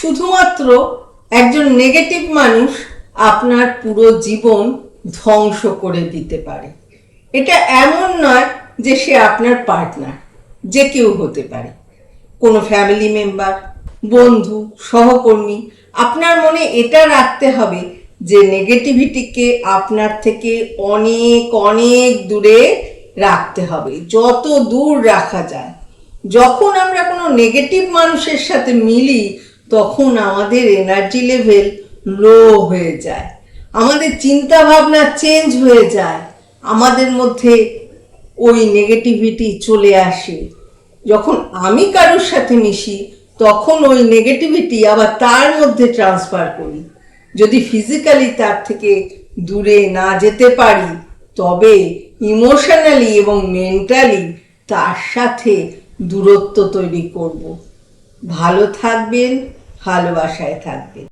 শুধুমাত্র একজন নেগেটিভ মানুষ আপনার পুরো জীবন ধ্বংস করে দিতে পারে। এটা এমন নয় যে সে আপনার পার্টনার যে কেউ হতে পারে। কোনো ফ্যামিলি মেম্বার বন্ধু, সহকর্মী, আপনার মনে এটা রাখতে হবে যে নেগেটিভিটিকে আপনার থেকে অনেক অনেক দূরে রাখতে হবে। যত দূর রাখা যায়। যখন আমরা কোনো নেগেটিভ মানুষের সাথে মিলি তখন আমাদের এনার্জি লেভেল লো হয়ে যায়। আমাদের চিন্তা ভাবনা চেঞ্জ হয়ে যায়। আমাদের মধ্যে ওই নেগেটিভিটি চলে আসে। যখন আমি কারোর সাথে মিশি, তখন ওই নেগেটিভিটি আবার তার মধ্যে ট্রান্সফার করি। যদি ফিজিক্যালি তার থেকে দূরে না যেতে পারি, তবে ইমোশনালি এবং মেন্টালি তার সাথে দূরত্ব তৈরি করব। ভালো থাকবেন। ভালোবাসায় থাকবেন